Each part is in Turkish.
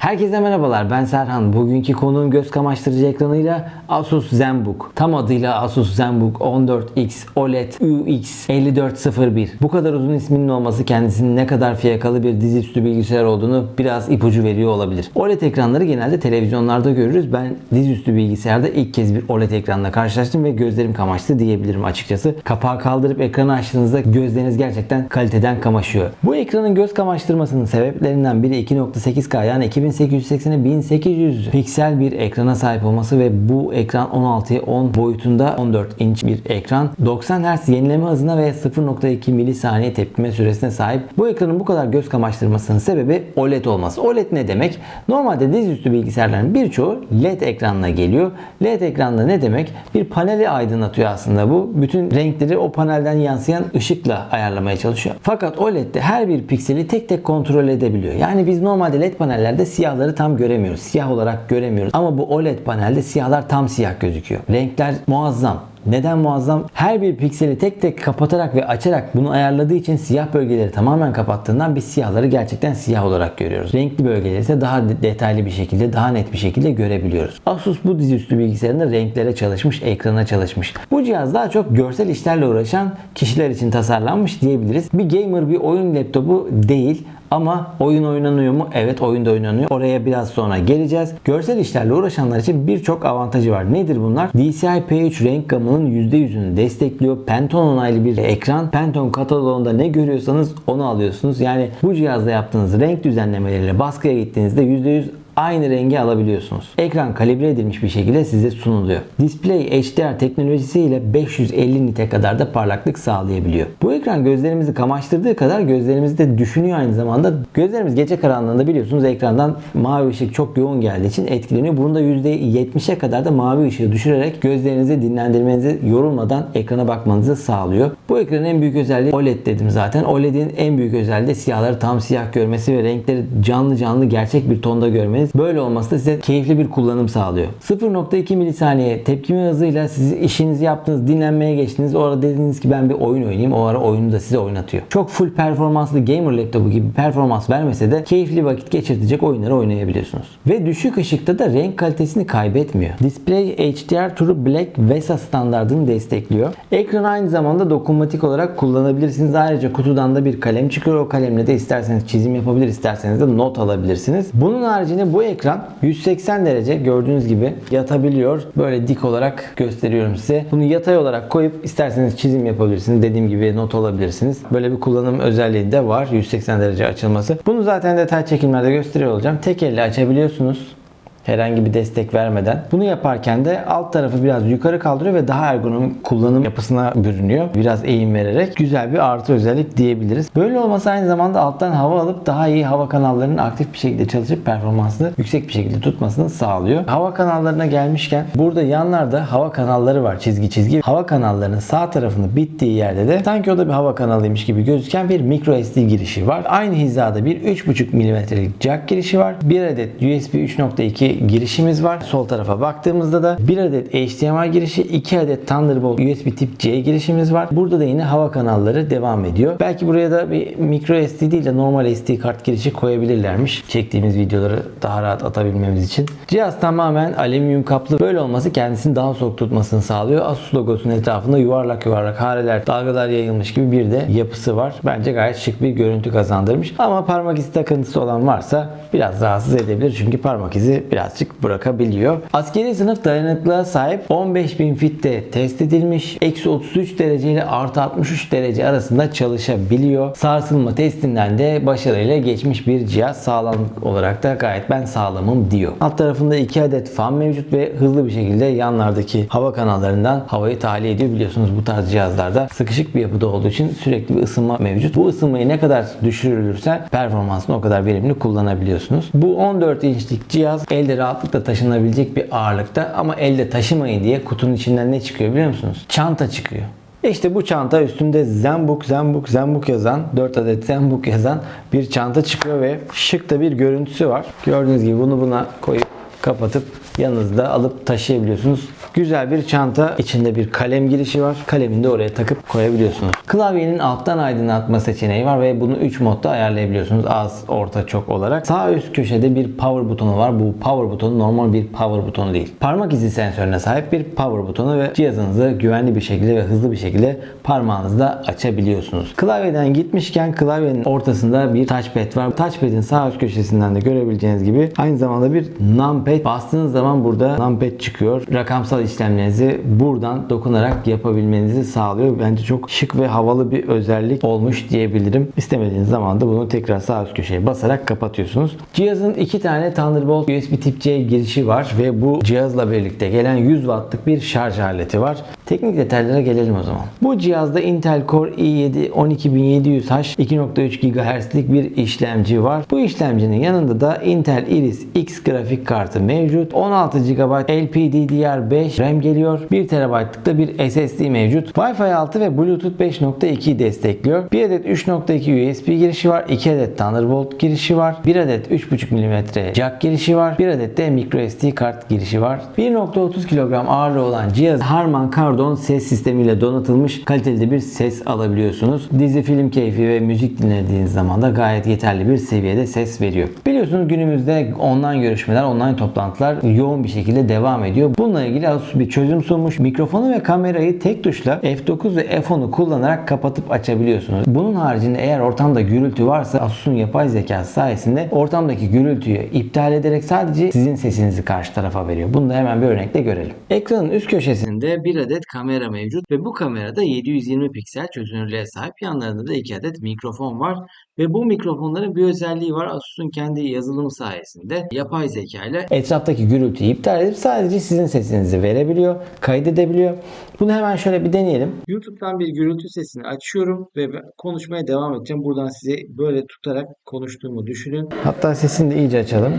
Herkese merhabalar ben Serhan. Bugünkü konuğum göz kamaştırıcı ekranıyla Asus ZenBook. Tam adıyla Asus ZenBook 14X OLED UX 5401. Bu kadar uzun isminin olması kendisinin ne kadar fiyakalı bir dizüstü bilgisayar olduğunu biraz ipucu veriyor olabilir. OLED ekranları genelde televizyonlarda görürüz. Ben dizüstü bilgisayarda ilk kez bir OLED ekranla karşılaştım ve gözlerim kamaştı diyebilirim açıkçası. Kapağı kaldırıp ekranı açtığınızda gözleriniz gerçekten kaliteden kamaşıyor. Bu ekranın göz kamaştırmasının sebeplerinden biri 2.8K yani 2880'e 1800 piksel bir ekrana sahip olması ve bu ekran 16'ya 10 boyutunda 14 inç bir ekran. 90 Hz yenileme hızına ve 0.2 milisaniye tepkime süresine sahip. Bu ekranın bu kadar göz kamaştırmasının sebebi OLED olması. OLED ne demek? Normalde dizüstü bilgisayarların birçoğu LED ekranla geliyor. LED ekranda ne demek? Bir paneli aydınlatıyor aslında bu. Bütün renkleri o panelden yansıyan ışıkla ayarlamaya çalışıyor. Fakat OLED'de her bir pikseli tek tek kontrol edebiliyor. Yani biz normalde LED panellerde siyahları tam göremiyoruz. Siyah olarak göremiyoruz. Ama bu OLED panelde siyahlar tam siyah gözüküyor. Renkler muazzam. Neden muazzam? Her bir pikseli tek tek kapatarak ve açarak bunu ayarladığı için siyah bölgeleri tamamen kapattığından biz siyahları gerçekten siyah olarak görüyoruz. Renkli bölgeleri ise daha de- detaylı bir şekilde, daha net bir şekilde görebiliyoruz. Asus bu dizüstü bilgisayarında renklere çalışmış, ekrana çalışmış. Bu cihaz daha çok görsel işlerle uğraşan kişiler için tasarlanmış diyebiliriz. Bir gamer, bir oyun laptopu değil ama oyun oynanıyor mu? Evet oyun da oynanıyor. Oraya biraz sonra geleceğiz. Görsel işlerle uğraşanlar için birçok avantajı var. Nedir bunlar? DCI P3 renk gamının %100'ünü destekliyor. Pantone onaylı bir ekran. Pantone kataloğunda ne görüyorsanız onu alıyorsunuz. Yani bu cihazda yaptığınız renk düzenlemeleriyle baskıya gittiğinizde %100 aynı rengi alabiliyorsunuz. Ekran kalibre edilmiş bir şekilde size sunuluyor. Display HDR teknolojisiyle 550 nite kadar da parlaklık sağlayabiliyor. Bu ekran gözlerimizi kamaştırdığı kadar gözlerimizi de düşünüyor aynı zamanda. Gözlerimiz gece karanlığında biliyorsunuz ekrandan mavi ışık çok yoğun geldiği için etkileniyor. Bunu da %70'e kadar da mavi ışığı düşürerek gözlerinizi dinlendirmenizi yorulmadan ekrana bakmanızı sağlıyor. Bu ekranın en büyük özelliği OLED dedim zaten. OLED'in en büyük özelliği de siyahları tam siyah görmesi ve renkleri canlı canlı gerçek bir tonda görmeniz. Böyle olması da size keyifli bir kullanım sağlıyor. 0.2 milisaniye tepkime hızıyla siz işinizi yaptınız, dinlenmeye geçtiniz. Orada dediniz ki ben bir oyun oynayayım. O ara oyunu da size oynatıyor. Çok full performanslı gamer laptopu gibi performans vermese de keyifli vakit geçirtecek oyunları oynayabiliyorsunuz. Ve düşük ışıkta da renk kalitesini kaybetmiyor. Display HDR True Black VESA standartını destekliyor. Ekranı aynı zamanda dokunmatik olarak kullanabilirsiniz. Ayrıca kutudan da bir kalem çıkıyor. O kalemle de isterseniz çizim yapabilir, isterseniz de not alabilirsiniz. Bunun haricinde bu ekran 180 derece gördüğünüz gibi yatabiliyor. Böyle dik olarak gösteriyorum size. Bunu yatay olarak koyup isterseniz çizim yapabilirsiniz. Dediğim gibi not alabilirsiniz. Böyle bir kullanım özelliği de var. 180 derece açılması. Bunu zaten detay çekimlerde gösteriyor olacağım. Tek elle açabiliyorsunuz herhangi bir destek vermeden. Bunu yaparken de alt tarafı biraz yukarı kaldırıyor ve daha ergonomik kullanım yapısına bürünüyor. Biraz eğim vererek güzel bir artı özellik diyebiliriz. Böyle olması aynı zamanda alttan hava alıp daha iyi hava kanallarının aktif bir şekilde çalışıp performansını yüksek bir şekilde tutmasını sağlıyor. Hava kanallarına gelmişken burada yanlarda hava kanalları var çizgi çizgi. Hava kanallarının sağ tarafının bittiği yerde de sanki o da bir hava kanalıymış gibi gözüken bir micro SD girişi var. Aynı hizada bir 3.5 mm'lik jack girişi var. Bir adet USB 3.2 girişimiz var. Sol tarafa baktığımızda da bir adet HDMI girişi, iki adet Thunderbolt USB tip C girişimiz var. Burada da yine hava kanalları devam ediyor. Belki buraya da bir micro SD değil de normal SD kart girişi koyabilirlermiş. Çektiğimiz videoları daha rahat atabilmemiz için. Cihaz tamamen alüminyum kaplı. Böyle olması kendisini daha soğuk tutmasını sağlıyor. Asus logosunun etrafında yuvarlak yuvarlak hareler, dalgalar yayılmış gibi bir de yapısı var. Bence gayet şık bir görüntü kazandırmış. Ama parmak izi takıntısı olan varsa biraz rahatsız edebilir. Çünkü parmak izi birazcık bırakabiliyor. Askeri sınıf dayanıklılığa sahip 15.000 fitte test edilmiş. Eksi 33 derece ile artı 63 derece arasında çalışabiliyor. Sarsılma testinden de başarıyla geçmiş bir cihaz. Sağlamlık olarak da gayet ben sağlamım diyor. Alt tarafında 2 adet fan mevcut ve hızlı bir şekilde yanlardaki hava kanallarından havayı tahliye ediyor. Biliyorsunuz bu tarz cihazlarda sıkışık bir yapıda olduğu için sürekli bir ısınma mevcut. Bu ısınmayı ne kadar düşürülürse performansını o kadar verimli kullanabiliyorsunuz. Bu 14 inçlik cihaz elde rahatlıkla taşınabilecek bir ağırlıkta ama elde taşımayın diye kutunun içinden ne çıkıyor biliyor musunuz? Çanta çıkıyor. İşte bu çanta üstünde Zenbook, Zenbook, Zenbook yazan, 4 adet Zenbook yazan bir çanta çıkıyor ve şık da bir görüntüsü var. Gördüğünüz gibi bunu buna koyup kapatıp yanınızda alıp taşıyabiliyorsunuz. Güzel bir çanta. içinde bir kalem girişi var. Kalemini de oraya takıp koyabiliyorsunuz. Klavyenin alttan aydınlatma seçeneği var ve bunu 3 modda ayarlayabiliyorsunuz. Az, orta, çok olarak. Sağ üst köşede bir power butonu var. Bu power butonu normal bir power butonu değil. Parmak izi sensörüne sahip bir power butonu ve cihazınızı güvenli bir şekilde ve hızlı bir şekilde parmağınızla açabiliyorsunuz. Klavyeden gitmişken klavyenin ortasında bir touchpad var. Touchpad'in sağ üst köşesinden de görebileceğiniz gibi aynı zamanda bir numpad. Bastığınız zaman burada numpad çıkıyor. Rakamsal işlemlerinizi buradan dokunarak yapabilmenizi sağlıyor. Bence çok şık ve havalı bir özellik olmuş diyebilirim. İstemediğiniz zaman da bunu tekrar sağ üst köşeye basarak kapatıyorsunuz. Cihazın iki tane Thunderbolt USB Tip C girişi var ve bu cihazla birlikte gelen 100 wattlık bir şarj aleti var. Teknik detaylara gelelim o zaman. Bu cihazda Intel Core i7 12700H 2.3 GHz'lik bir işlemci var. Bu işlemcinin yanında da Intel Iris X grafik kartı mevcut. 16 GB LPDDR5 RAM geliyor. 1 TB'lık da bir SSD mevcut. Wi-Fi 6 ve Bluetooth 5.2 destekliyor. 1 adet 3.2 USB girişi var. 2 adet Thunderbolt girişi var. 1 adet 3.5 mm jack girişi var. 1 adet de microSD kart girişi var. 1.30 kilogram ağırlığı olan cihaz Harman Kardon ses sistemiyle donatılmış kaliteli bir ses alabiliyorsunuz. Dizi, film keyfi ve müzik dinlediğiniz zaman da gayet yeterli bir seviyede ses veriyor. Biliyorsunuz günümüzde online görüşmeler, online toplantılar yoğun bir şekilde devam ediyor. Bununla ilgili Asus bir çözüm sunmuş. Mikrofonu ve kamerayı tek tuşla F9 ve F10'u kullanarak kapatıp açabiliyorsunuz. Bunun haricinde eğer ortamda gürültü varsa Asus'un yapay zekası sayesinde ortamdaki gürültüyü iptal ederek sadece sizin sesinizi karşı tarafa veriyor. Bunu da hemen bir örnekle görelim. Ekranın üst köşesinde bir adet kamera mevcut ve bu kamerada 720 piksel çözünürlüğe sahip. Yanlarında da 2 adet mikrofon var ve bu mikrofonların bir özelliği var. Asus'un kendi yazılımı sayesinde yapay zeka ile etraftaki gürültüyü iptal edip sadece sizin sesinizi verebiliyor, kaydedebiliyor. Bunu hemen şöyle bir deneyelim. YouTube'dan bir gürültü sesini açıyorum ve konuşmaya devam edeceğim. Buradan size böyle tutarak konuştuğumu düşünün. Hatta sesini de iyice açalım.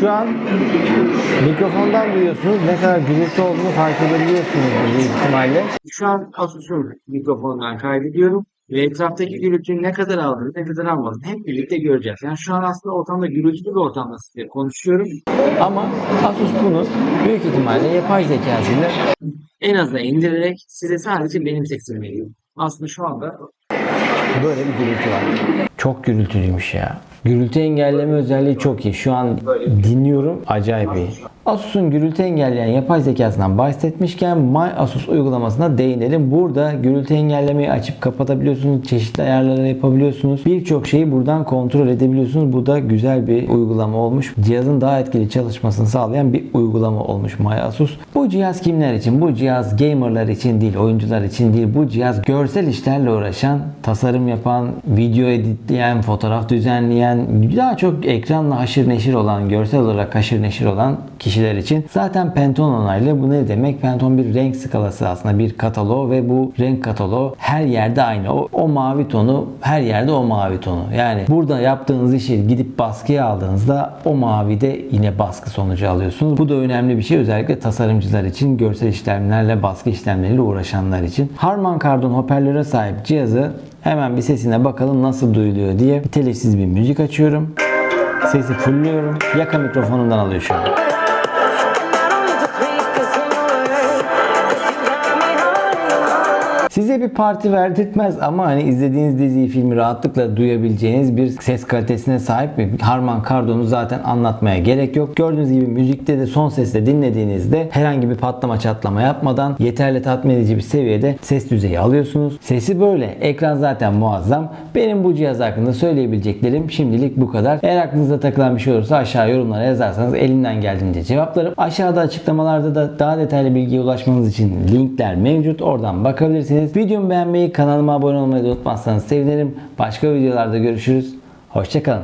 Şu an mikrofondan duyuyorsunuz. Ne kadar gürültü olduğunu fark edebiliyorsunuz büyük ihtimalle. Şu an Asus'un mikrofondan kaydediyorum. Ve etraftaki gürültünün ne kadar aldığını, ne kadar almadığını hep birlikte göreceğiz. Yani şu an aslında ortamda gürültülü bir ortamda size konuşuyorum. Ama Asus bunu büyük ihtimalle yapay zekasıyla en aza indirerek size sadece benim sesimi veriyor. Aslında şu anda böyle bir gürültü var. Çok gürültülüymüş ya. Gürültü engelleme özelliği çok iyi. Şu an dinliyorum. Acayip iyi. Asus'un gürültü engelleyen yapay zekasından bahsetmişken My Asus uygulamasına değinelim. Burada gürültü engellemeyi açıp kapatabiliyorsunuz. Çeşitli ayarlar yapabiliyorsunuz. Birçok şeyi buradan kontrol edebiliyorsunuz. Bu da güzel bir uygulama olmuş. Cihazın daha etkili çalışmasını sağlayan bir uygulama olmuş My Asus. Bu cihaz kimler için? Bu cihaz gamerlar için değil, oyuncular için değil. Bu cihaz görsel işlerle uğraşan, tasarım yapan, video editleyen, fotoğraf düzenleyen, daha çok ekranla haşır neşir olan, görsel olarak haşır neşir olan kişiler için. Zaten Pantone onaylı. Bu ne demek? Pantone bir renk skalası aslında bir katalog ve bu renk kataloğu her yerde aynı. O, o mavi tonu her yerde o mavi tonu. Yani burada yaptığınız işi gidip baskıya aldığınızda o mavide yine baskı sonucu alıyorsunuz. Bu da önemli bir şey özellikle tasarımcılar için, görsel işlemlerle, baskı işlemleriyle uğraşanlar için. Harman Kardon hoparlöre sahip cihazı hemen bir sesine bakalım nasıl duyuluyor diye bir telifsiz bir müzik açıyorum. Sesi fullüyorum. Yaka mikrofonundan alıyor şu an. Bir parti verdirtmez ama hani izlediğiniz diziyi, filmi rahatlıkla duyabileceğiniz bir ses kalitesine sahip bir Harman Kardon'u zaten anlatmaya gerek yok. Gördüğünüz gibi müzikte de son sesle dinlediğinizde herhangi bir patlama çatlama yapmadan yeterli tatmin edici bir seviyede ses düzeyi alıyorsunuz. Sesi böyle. Ekran zaten muazzam. Benim bu cihaz hakkında söyleyebileceklerim şimdilik bu kadar. Eğer aklınızda takılan bir şey olursa aşağı yorumlara yazarsanız elimden geldiğince cevaplarım. Aşağıda açıklamalarda da daha detaylı bilgiye ulaşmanız için linkler mevcut. Oradan bakabilirsiniz. Videomu beğenmeyi, kanalıma abone olmayı unutmazsanız sevinirim. Başka videolarda görüşürüz. Hoşçakalın.